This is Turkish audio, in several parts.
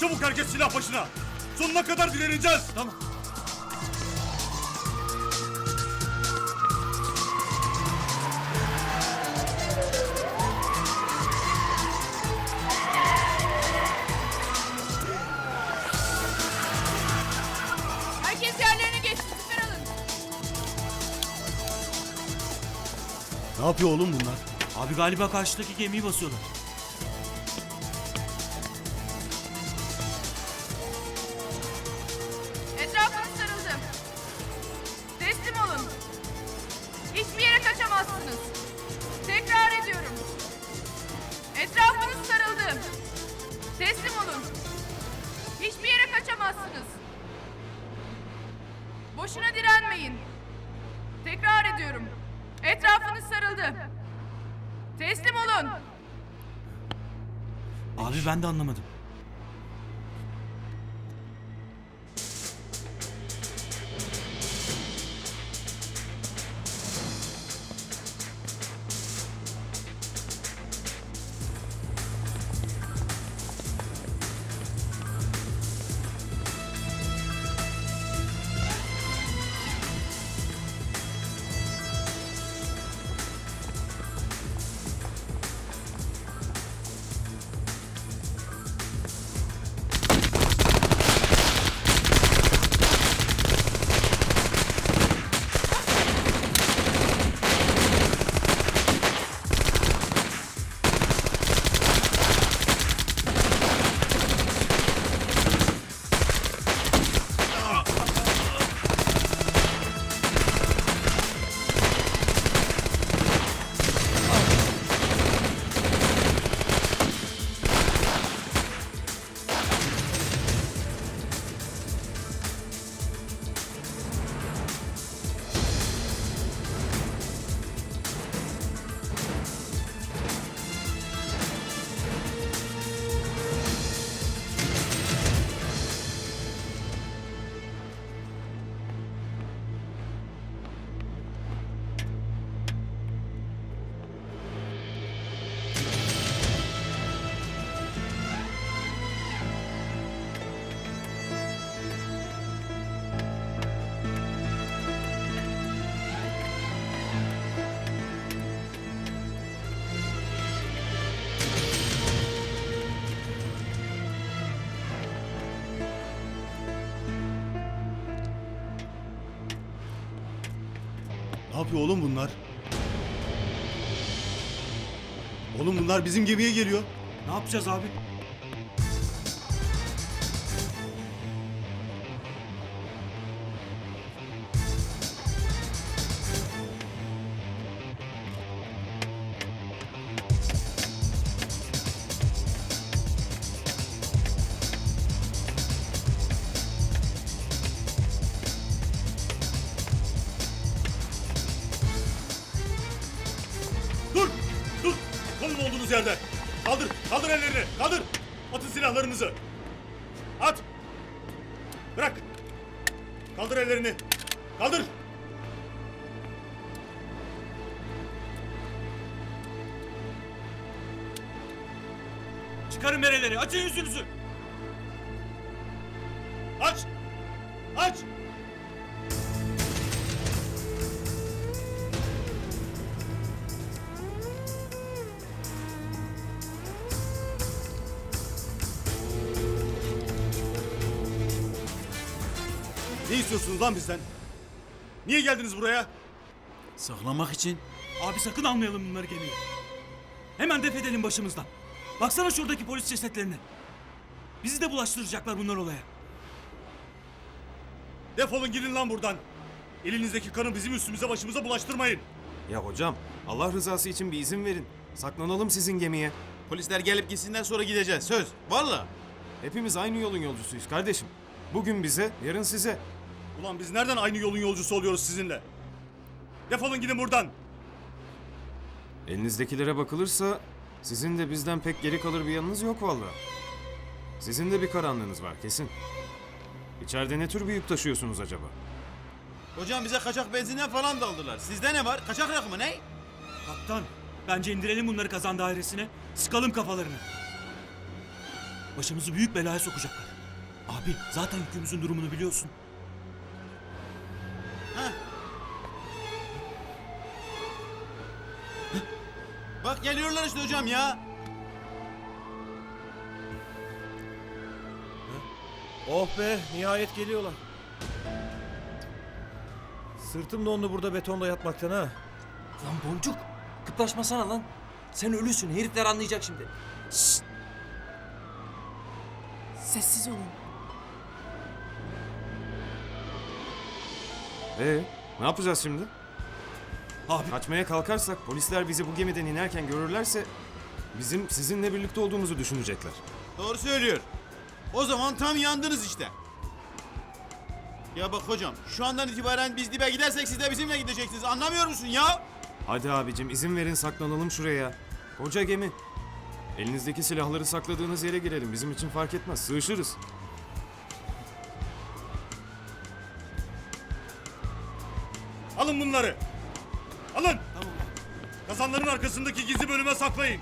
Çabuk herkes silah başına! Sonuna kadar direneceğiz! Tamam. Herkes yerlerine geçsin. Alın. Ne yapıyor oğlum bunlar? Abi galiba karşıdaki gemiyi basıyorlar. Teslim olun. Hiçbir yere kaçamazsınız. Boşuna direnmeyin. Tekrar ediyorum. Etrafınız sarıldı. Teslim olun. Abi ben de anlamadım. Yapıyor oğlum bunlar? Oğlum bunlar bizim gemiye geliyor. Ne yapacağız abi? Olduğunuz yerde. Kaldır! Kaldır ellerini! Kaldır! Atın silahlarınızı! At! Bırak! Kaldır ellerini! Kaldır! Çıkarın bereleri, açın yüzünüzü. Aç! Aç! İstiyorsunuz lan bizden? Niye geldiniz buraya? Saklamak için Abi sakın almayalım bunları gemiye. Hemen def edelim başımızdan. Baksana şuradaki polis cesetlerine. Bizi de bulaştıracaklar bunlar olaya. Defolun gidin lan buradan. Elinizdeki kanı bizim üstümüze başımıza bulaştırmayın. Ya hocam Allah rızası için bir izin verin. Saklanalım sizin gemiye. polisler gelip gitsinler sonra gideceğiz. Söz. Valla. Hepimiz aynı yolun yolcusuyuz kardeşim. Bugün bize, yarın size. Ulan biz nereden aynı yolun yolcusu oluyoruz sizinle? Defolun gidin buradan. Elinizdekilere bakılırsa sizin de bizden pek geri kalır bir yanınız yok vallahi. Sizin de bir karanlığınız var kesin. İçeride ne tür bir yük taşıyorsunuz acaba? Hocam bize kaçak benzinden falan daldılar. Sizde ne var? Kaçak rakı mı ne? Kaptan, bence indirelim bunları kazan dairesine. Sıkalım kafalarını. Başımızı büyük belaya sokacaklar. Abi zaten yükümüzün durumunu biliyorsun. Bak geliyorlar işte hocam ya. Oh be nihayet geliyorlar. Sırtım dondu burada betonda yatmaktan ha. Lan boncuk kıplaşmasana lan. Sen ölüsün herifler anlayacak şimdi. Sessiz olun. Ee, ne yapacağız şimdi? Abi Kaçmaya kalkarsak polisler bizi bu gemiden inerken görürlerse bizim sizinle birlikte olduğumuzu düşünecekler. Doğru söylüyor. O zaman tam yandınız işte. Ya bak hocam şu andan itibaren biz dibe gidersek siz de bizimle gideceksiniz. Anlamıyor musun ya? Hadi abicim izin verin saklanalım şuraya. Koca gemi. Elinizdeki silahları sakladığınız yere girelim. Bizim için fark etmez. Sığışırız. Alın bunları. Alın. Kazanların arkasındaki gizli bölüme saklayın.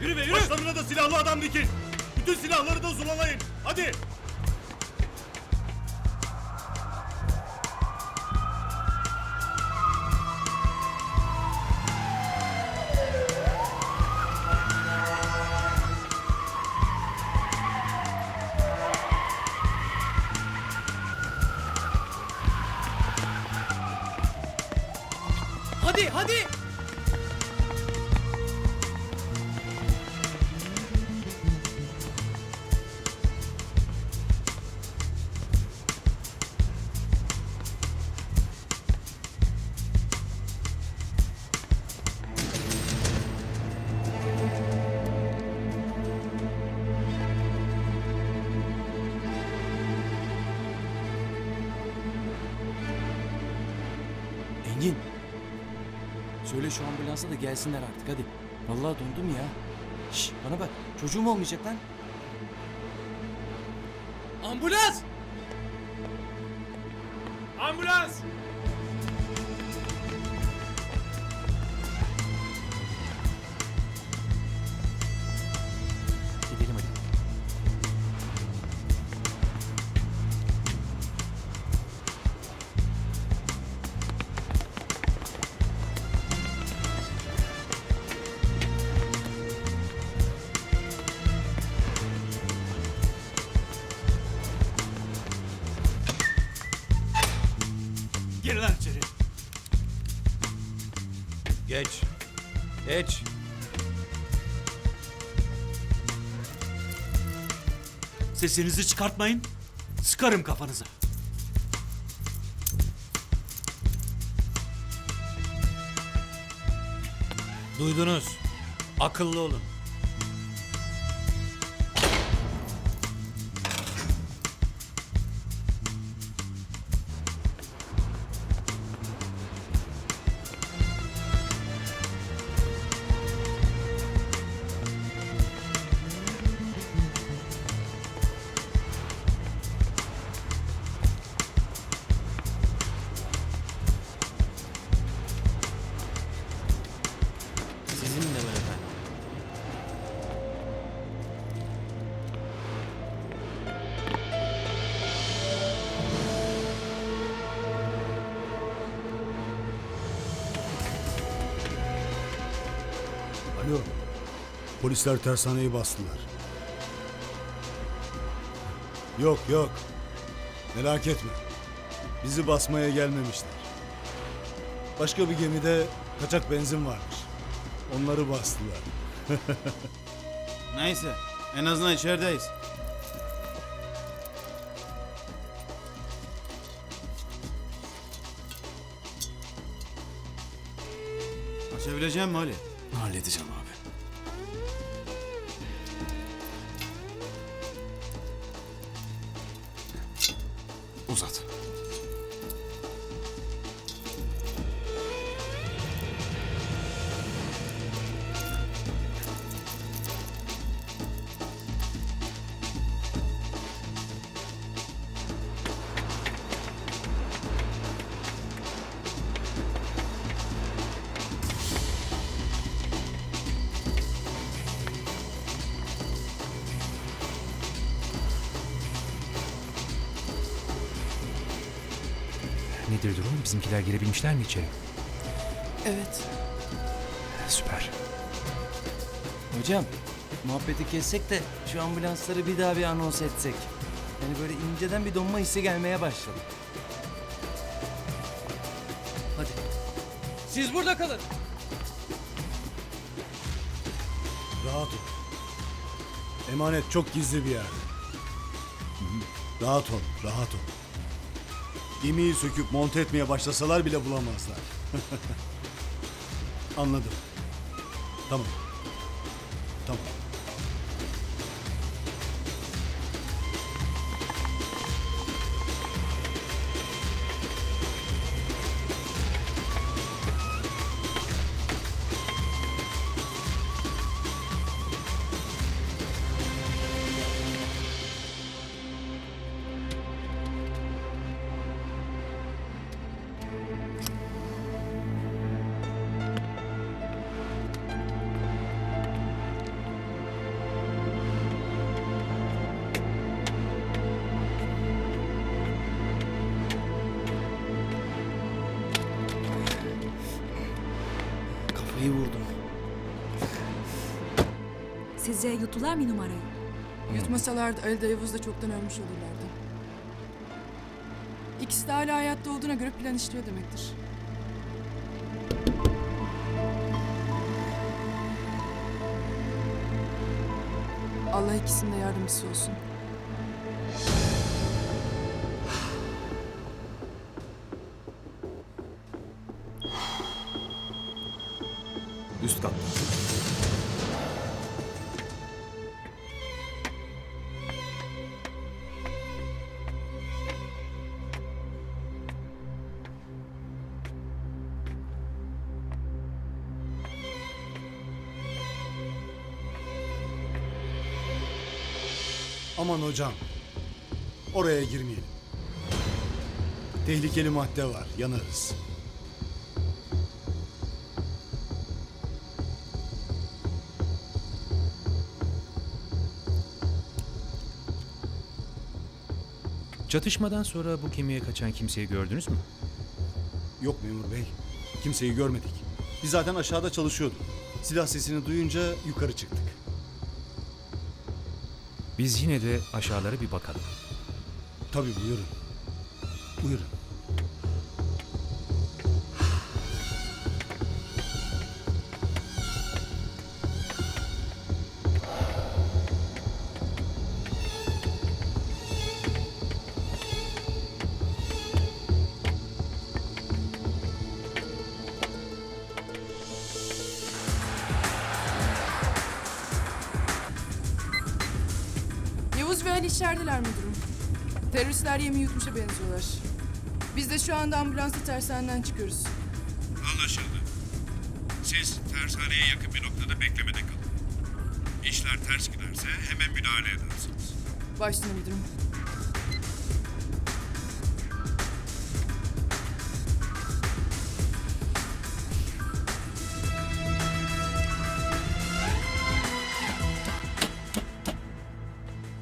yürü be yürü. Başlarına da silahlı adam dikin. Bütün silahları da zulalayın. Hadi Engin. Söyle şu ambulansa da gelsinler artık hadi. Vallahi dondum ya. Şş, bana bak çocuğum olmayacak lan. Ambulans! Ambulans! Sesinizi çıkartmayın. Sıkarım kafanıza. Duydunuz. Akıllı olun. Polisler tersaneyi bastılar. Yok yok. Merak etme. Bizi basmaya gelmemişler. Başka bir gemide kaçak benzin varmış. Onları bastılar. Neyse en azından içerideyiz. Açabileceğim mi Ali? Halledeceğim abi. Uzat. Nedir durum? Bizimkiler girebilmişler mi içeri? Evet. Süper. Hocam muhabbeti kessek de şu ambulansları bir daha bir anons etsek. Yani böyle inceden bir donma hissi gelmeye başladı. Hadi. Siz burada kalın. Rahat ol. Emanet çok gizli bir yerde. Rahat ol, rahat ol. Gemiyi söküp monte etmeye başlasalar bile bulamazlar. Anladım. Tamam. Tamam. Kafayı vurdum. Sizce yuttular mı numarayı? Yutmasalardı Ali da Yavuz da çoktan ölmüş olurlardı. İkisi de hala hayatta olduğuna göre plan işliyor demektir. Allah ikisinin de yardımcısı olsun. Katta. Aman hocam. Oraya girmeyelim. Tehlikeli madde var, yanarız. Çatışmadan sonra bu gemiye kaçan kimseyi gördünüz mü? Yok memur bey. Kimseyi görmedik. Biz zaten aşağıda çalışıyorduk. Silah sesini duyunca yukarı çıktık. Biz yine de aşağılara bir bakalım. Tabii buyurun. Buyurun. Yavuz ve Ali içerideler müdürüm. Teröristler yemi yutmuşa benziyorlar. Biz de şu anda ambulansla tersaneden çıkıyoruz. Anlaşıldı. Siz tersaneye yakın bir noktada beklemede kalın. İşler ters giderse hemen müdahale edersiniz. Başüstüne müdürüm.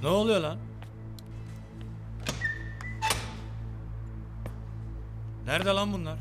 Ne oluyor lan? Nerede lan bunlar?